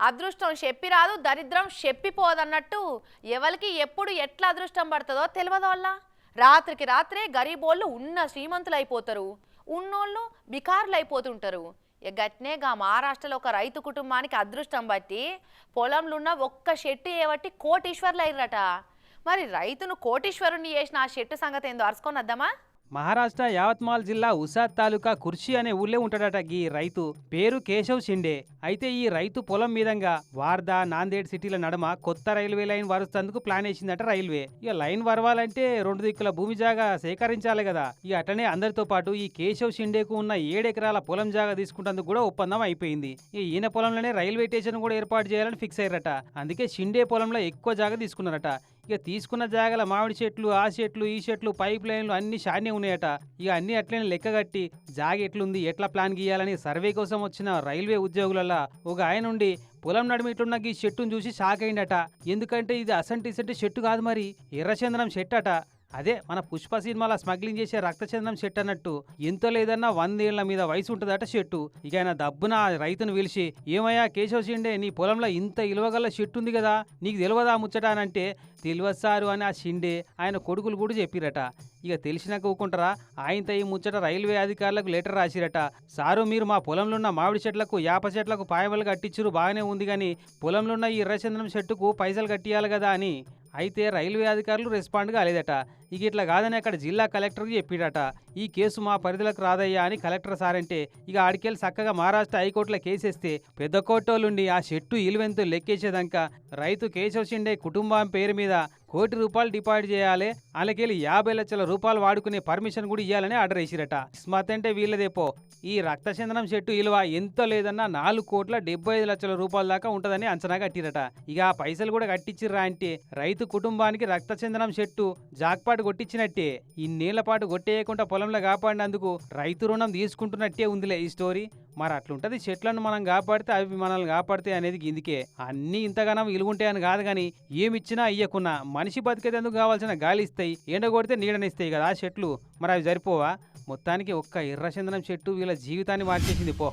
అదృష్టం చెప్పి రాదు దరిద్రం చెప్పిపోదన్నట్టు ఎవరికి ఎప్పుడు ఎట్లా అదృష్టం పడుతుందో తెలియదు వాళ్ళ రాత్రికి రాత్రే గరీబోళ్ళు ఉన్న శ్రీమంతులు అయిపోతారు ఉన్నోళ్ళు బికారులు అయిపోతుంటారు ఇక గట్నే గా మహారాష్ట్రలో ఒక రైతు కుటుంబానికి అదృష్టం బట్టి పొలంలో ఉన్న ఒక్క చెట్టు ఏవట్టి కోటీశ్వర్లు అయ్యారట మరి రైతును కోటీశ్వరుని చేసిన ఆ చెట్టు సంగతి ఏందో అరుచుకొని వద్దామా? మహారాష్ట్ర యావత్మాల్ జిల్లా ఉసాద్ తాలూకా కుర్షి అనే ఊళ్ళో ఉంటాడట ఈ రైతు. పేరు కేశవ్ షిండే. అయితే ఈ రైతు పొలం మీదంగా వార్దా నాందేడ్ సిటీల నడుమ కొత్త రైల్వే లైన్ వరుస్తందుకు ప్లాన్ వేసిందట రైల్వే. ఇక లైన్ వరవాలంటే రెండు దిక్కుల భూమి జాగా సేకరించాలి కదా ఇక అటనే అందరితో పాటు ఈ కేశవ్ షిండేకు ఉన్న ఏడెకరాల పొలం జాగా తీసుకుంటందుకు కూడా ఒప్పందం అయిపోయింది. ఇక ఈయన పొలంలోనే రైల్వే స్టేషన్ కూడా ఏర్పాటు చేయాలని ఫిక్స్ అయ్యారట. అందుకే షిండే పొలంలో ఎక్కువ జాగా తీసుకున్నారట. ఇక తీసుకున్న జాగల మామిడి చెట్లు ఆ చెట్లు ఈ చెట్లు పైప్ లైన్లు అన్ని షానే ఉన్నాయట. ఇక అన్ని అట్లనే లెక్క కట్టి జాగ ఎట్లుంది ఎట్లా ప్లాన్ గీయాలని సర్వే కోసం వచ్చిన రైల్వే ఉద్యోగులలో ఒక ఆయన నుండి పొలం నడిమిట్లున్న ఈ చెట్టును చూసి షాక్ అయిందట. ఎందుకంటే ఇది అసంటి ఇసంటి చెట్టు కాదు మరి ఎర్రచందనం చెట్టు అట అదే మన పుష్ప సినిమాలో స్మగ్లింగ్ చేసే రక్తచందనం చెట్టు అన్నట్టు ఎంతో లేదన్నా వందేళ్ళ మీద వయసు ఉంటుందట చెట్టు ఇక ఆయన దబ్బున ఆ రైతును పిలిచి ఏమయ్యా కేశవ షిండే నీ పొలంలో ఇంత ఇలువగల చెట్టు ఉంది కదా నీకు తెలియదా ముచ్చట? అని అంటే తెలియదు సారు అని ఆ షిండే ఆయన కొడుకులు కూడా చెప్పిరట. ఇక తెలిసినాక ఊకుంటారా ఆయనతో ఈ ముచ్చట రైల్వే అధికారులకు లెటర్ రాసిరట. సారు మీరు మా పొలంలో ఉన్న మామిడి చెట్లకు యాప చెట్లకు పాయబలు కట్టించురు బాగానే ఉంది కానీ పొలంలో ఉన్న ఈ ఎర్రచంద్రం చెట్టుకు పైసలు కట్టియాలి కదా అని అయితే రైల్వే అధికారులు రెస్పాండ్ కాలేదట. ఇక ఇట్లా కాదని అక్కడ జిల్లా కలెక్టర్కి చెప్పిడట ఈ కేసు మా పరిధిలోకి రాదయ్యా అని కలెక్టర్ సారంటే ఇక ఆడికెళ్ళి చక్కగా మహారాష్ట్ర హైకోర్టులో కేసేస్తే పెద్ద కోటోలుండి ఆ చెట్టు ఇలువెంతు లెక్కేసేదాకా రైతు కేశవ్ షిండే కుటుంబం పేరు మీద కోటి రూపాయలు డిపాజిట్ చేయాలి. అలాగే యాభై లక్షల రూపాయలు వాడుకునే పర్మిషన్ కూడా ఇవ్వాలని ఆర్డర్ వేసిరట. స్మత్ అంటే వీళ్ళదేపో ఈ రక్తచందనం చెట్టు విలువ ఎంతో లేదన్నా నాలుగు కోట్ల డెబ్బై ఐదు లక్షల రూపాయల దాకా ఉంటుందని అంచనా కట్టిరట. ఇక ఆ పైసలు కూడా కట్టించిర్రా అంటే రైతు కుటుంబానికి రక్తచందనం చెట్టు జాక్పాటు కొట్టించినట్టే ఇన్నేళ్ళ పాటు కొట్టేయకుండా పొలంలో కాపాడినందుకు రైతు రుణం తీసుకుంటున్నట్టే ఉందిలే ఈ స్టోరీ. మరి అట్లుంటది. చెట్లను మనం కాపాడితే అవి మనల్ని కాపాడితే అనేది ఇందుకే. అన్నీ ఇంతగానం ఇలుగుంటాయని కాదు కానీ ఏమిచ్చినా ఇయ్యకున్నా. మనిషి బతికేందుకు కావాల్సిన గాలి ఇస్తాయి ఎండ కొడితే నీడనిస్తాయి కదా ఆ చెట్లు. మరి అవి సరిపోవా? మొత్తానికి ఒక్క ఎర్రచందనం చెట్టు వీళ్ళ జీవితాన్ని మార్చేసింది పో.